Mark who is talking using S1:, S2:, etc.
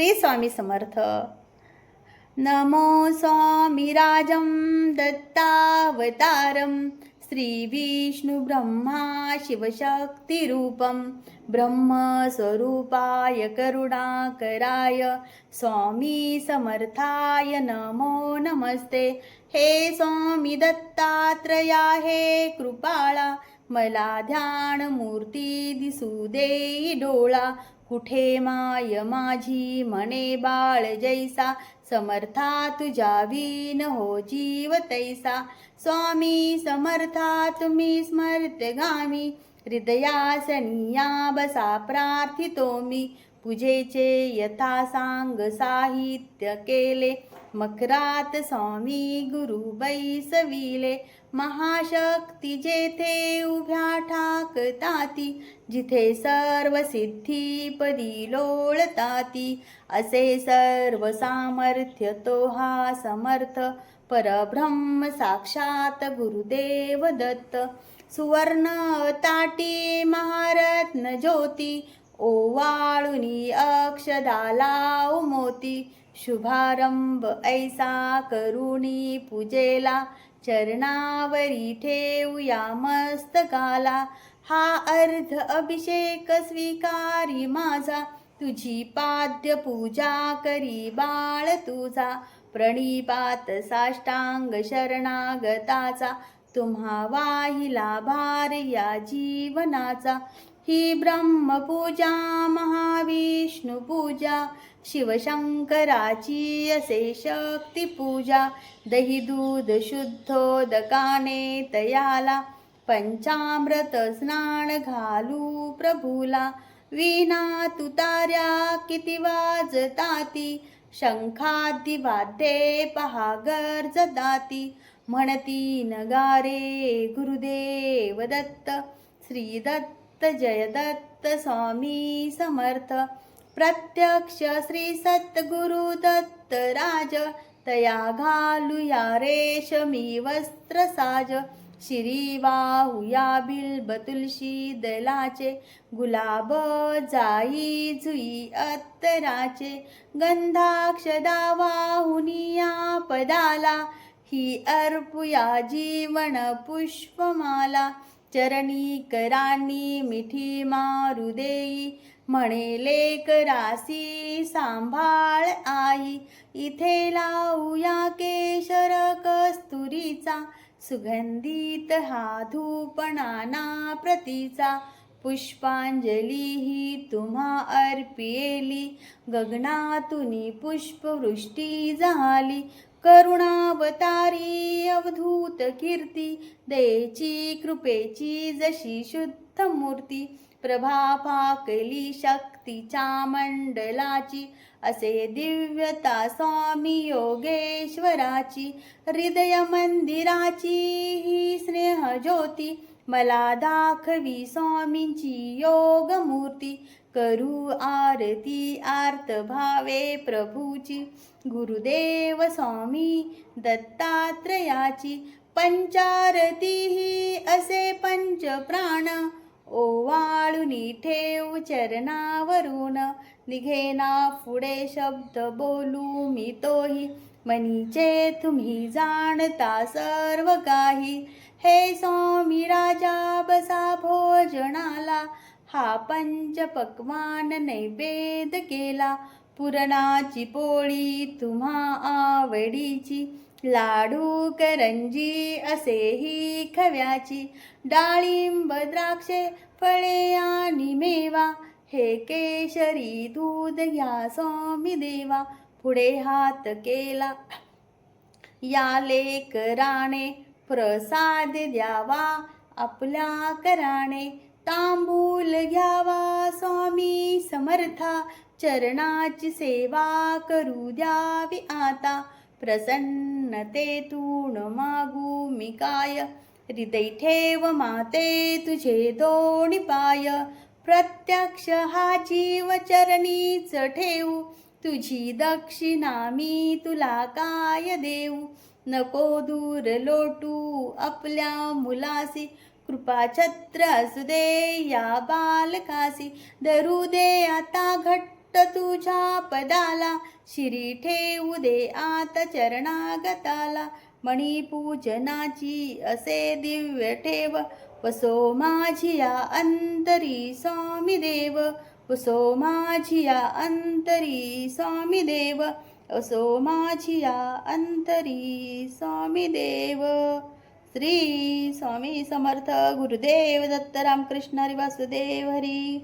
S1: श्री स्वामी समर्थ. नमो स्वामिराजं दत्तावतारं श्रीविष्णुब्रह्मा शिवशक्तिरूपं ब्रह्मस्वरूपाय करुणाकराय स्वामी समर्थाय नमो नमस्ते. हे स्वामी दत्तात्रया हे कृपाळा मला ध्यान मूर्ती दिसू देई डोळा. कुठे माय माझी म्हणे बाळ जैसा समर्था तुझ्या विन हो जीव तैसा. स्वामी समर्था तुम्ही स्मर्त गामी हृदयासनिया बसा प्रार्थितो मी. पूजेचे यथा सांग साहित्य केले. मकरात स्वामी गुरु बैसविले महाशक्ती जेथे उभ्या ठाकताती जिथे सर्व सिद्धी पदी लोळताती. असे सर्व सामर्थ्य तो हा समर्थ. परब्रह्म साक्षात गुरुदेव दत्त. सुवर्ण ताटी महारत्न ज्योती. ओवाळुनी अक्षदाला मोती. शुभारंभ ऐसा करुणी पूजेला. चरणावरी ठेवूया मस्तकाला. हा अर्ध अभिषेक स्वीकारी माझा. तुझी पाद्य पूजा करी बाळ तुझा. प्रणिपात साष्टांग शरणागताचा. तुम्हा वाहिला भार या जीवनाचा. ही ब्रह्मपूजा महाविष्णुपूजा शिवशंकराची असे शक्तिपूजा दही दूध शुद्धोदकाने तयाला पंचामृत स्नान घालू प्रभूला विना तुतार्या किती वाजताती शंखादी वाद्ये पहा गर्जदाती म्हणती नगारे गुरुदेव दत्त श्रीदत्त दत्त जयदत्त स्वामी समर्थ. प्रत्यक्ष श्री सद्गुरु दत्त राज. तया घालूया रेशमी वस्त्र साज. श्री वाहूया बिल्ब तुलशी दलाचे. गुलाब जाई जुई अत्तराचे. गंधाक्षदा वाहुनिया पदाला. ही अर्पुया जीवन पुष्पमाला. चरणी करानी मिठी मारू देई. म्हणे लेकरासी सांभाळ आई. इथे लावूया केशर कस्तुरीचा. सुगंधित हा धूपणाना प्रतीचा. पुष्पांजली ही तुम्हा अर्पियेली गगनातून पुष्पवृष्टी झाली. करुणावतारी अवधूत कीर्ती. दयेची कृपेची जशी शुद्ध मूर्ती. प्रभा पाकली शक्तीच्या मंडलाची. असे दिव्यता स्वामी योगेश्वराची. हृदय मंदिराची ही स्नेह ज्योती मला दाखवी स्वामींची योग मूर्ती करू आरती आर्त भावे प्रभूची. गुरुदेव स्वामी दत्तात्रयाची. पंचारती ही असे पंच प्राण. ओवाळुनी ठेव चरणावरून. निघेना पुढे शब्द बोलू मी तोही. मनीचे तुम्ही जाणता सर्व काही. हे स्वामी राजा बसा भोजनाला. हा पंच पकवान नैवेद केला. पुरणाची पोळी तुम्हा आवडीची. लाडू करंजी असेही खव्याची. डाळिंब द्राक्षे फळे आणि मेवा. हे केशरी दूध घ्या स्वामी देवा. पुढे हात केला. या लेकराने प्रसाद द्यावा आपल्या कराणे तांबूल घ्यावा. स्वामी समर्था चरणाची सेवा करू द्यावी आता. प्रसन्नतेतून मागू मी काय? हृदय ठेव माते तुझे दोन पाय. प्रत्यक्ष हा जीव चरणीच ठेवू. तुझी दक्षिणा मी तुला काय देऊ? नको दूर लोटू आपल्या मुलासी. कृपा छत्र असू दे या बालकासी. धरू दे आता घट्ट तुझ्या पदाला. शिरी ठेवू दे आता चरणागताला. मणिपूजनाची असे दिव्य ठेव. वसो माझिया अंतरी स्वामी देव. वसो माझिया अंतरी स्वामी देव. असो माझिया अंतरी स्वामी देव. श्री स्वामी समर्थ गुरुदेव दत्त रामकृष्ण हरी वासुदेव हरी.